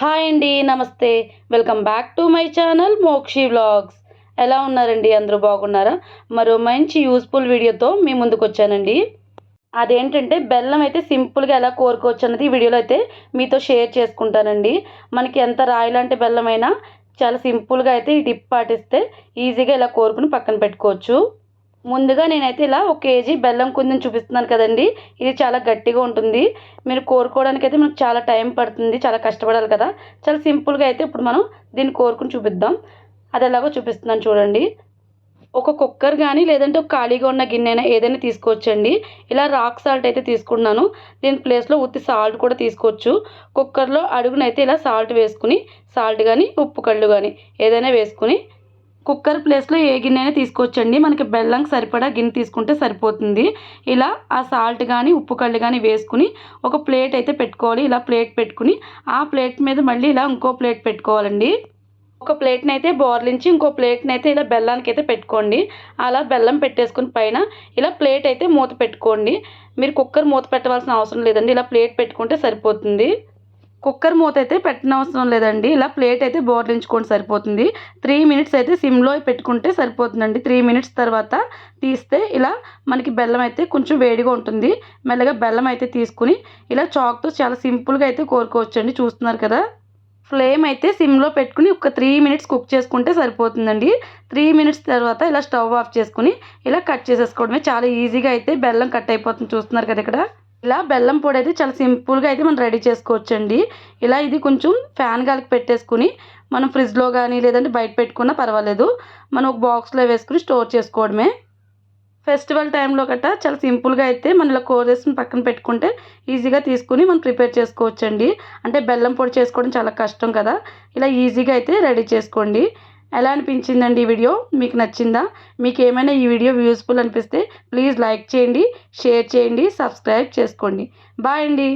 Hi అండి నమస్తే. Welcome back to my channel Mokshi vlogs. ఎలా ఉన్నారండి? అందరూ బాగున్నారా? మరో మంచి యూస్ఫుల్ వీడియోతో మీ ముందుకు వచ్చానండి. అదేంటంటే బెల్లం అయితే సింపుల్గా ఎలా కోరుకోవచ్చు అన్నది ఈ వీడియోలో అయితే మీతో షేర్ చేసుకుంటానండి. మనకి ఎంత రాయి లాంటి బెల్లం అయినా చాలా సింపుల్గా అయితే ఈ టిప్ పాటిస్తే ఈజీగా ఇలా కోరుకుని పక్కన పెట్టుకోవచ్చు. ముందుగా నేనైతే ఇలా ఒక కేజీ బెల్లం కుందని చూపిస్తున్నాను కదండి. ఇది చాలా గట్టిగా ఉంటుంది. మీరు కోరుకోవడానికి అయితే మనకు చాలా టైం పడుతుంది చాలా కష్టపడాలి కదా. చాలా సింపుల్గా అయితే ఇప్పుడు మనం దీన్ని కోరుకుని చూపిద్దాం. అది ఎలాగో చూపిస్తున్నాను చూడండి. ఒక కుక్కర్ కానీ లేదంటే ఒక ఖాళీగా ఉన్న గిన్నె అయినా ఏదైనా తీసుకోవచ్చండి. ఇలా రాక్ సాల్ట్ అయితే తీసుకున్నాను దీని ప్లేస్లో ఉత్తి సాల్ట్ కూడా తీసుకోవచ్చు. కుక్కర్లో అడుగునైతే ఇలా సాల్ట్ వేసుకుని సాల్ట్ కానీ ఉప్పు కళ్ళు కానీ ఏదైనా వేసుకుని కుక్కర్ ప్లేస్లో ఏ గిన్నె అయినా తీసుకోవచ్చండి. మనకి బెల్లంకి సరిపడా గిన్నె తీసుకుంటే సరిపోతుంది. ఇలా ఆ సాల్ట్ కానీ ఉప్పు కళ్ళు కానీ వేసుకుని ఒక ప్లేట్ అయితే పెట్టుకోవాలి. ఇలా ప్లేట్ పెట్టుకుని ఆ ప్లేట్ మీద మళ్ళీ ఇలా ఇంకో ప్లేట్ పెట్టుకోవాలండి. ఒక ప్లేట్ని అయితే బోర్లించి ఇంకో ప్లేట్ని అయితే ఇలా బెల్లానికి అయితే పెట్టుకోండి. అలా బెల్లం పెట్టేసుకుని పైన ఇలా ప్లేట్ అయితే మూత పెట్టుకోండి. మీరు కుక్కర్ మూత పెట్టవలసిన అవసరం లేదండి. ఇలా ప్లేట్ పెట్టుకుంటే సరిపోతుంది. కుక్కర్ మూత అయితే పెట్టనవసరం లేదండి. ఇలా ప్లేట్ అయితే బోర్లించుకోండి సరిపోతుంది. త్రీ మినిట్స్ అయితే సిమ్లో పెట్టుకుంటే సరిపోతుందండి. త్రీ మినిట్స్ తర్వాత తీస్తే ఇలా మనకి బెల్లం అయితే కొంచెం వేడిగా ఉంటుంది. మెల్లగా బెల్లం అయితే తీసుకుని ఇలా చాక్తో చాలా సింపుల్గా అయితే కోరుకోవచ్చండి. చూస్తున్నారు కదా? ఫ్లేమ్ అయితే సిమ్లో పెట్టుకుని ఒక త్రీ మినిట్స్ కుక్ చేసుకుంటే సరిపోతుందండి. త్రీ మినిట్స్ తర్వాత ఇలా స్టవ్ ఆఫ్ చేసుకుని ఇలా కట్ చేసేసుకోవడమే. చాలా ఈజీగా అయితే బెల్లం కట్ అయిపోతుంది. చూస్తున్నారు కదా ఇక్కడ? ఇలా బెల్లం పొడి అయితే చాలా సింపుల్గా అయితే మనం రెడీ చేసుకోవచ్చండి. ఇలా ఇది కొంచెం ఫ్యాన్ గాలికి పెట్టేసుకుని మనం ఫ్రిడ్జ్లో కానీ లేదంటే బయట పెట్టుకున్నా పర్వాలేదు. మనం ఒక బాక్స్లో వేసుకుని స్టోర్ చేసుకోవడమే. ఫెస్టివల్ టైంలో గట్ట చాలా సింపుల్గా అయితే మనం ఇలా కోరేసుకుని పక్కన పెట్టుకుంటే ఈజీగా తీసుకుని మనం ప్రిపేర్ చేసుకోవచ్చండి. అంటే బెల్లం పొడి చేసుకోవడం చాలా కష్టం కదా. ఇలా ఈజీగా అయితే రెడీ చేసుకోండి. ఎలా అనిపించిందండి ఈ వీడియో? మీకు నచ్చిందా? మీకు ఏమైనా ఈ వీడియో యూస్ఫుల్ అనిపిస్తే ప్లీజ్ లైక్ చేయండి షేర్ చేయండి సబ్స్క్రైబ్ చేసుకోండి. బాయ్ అండి.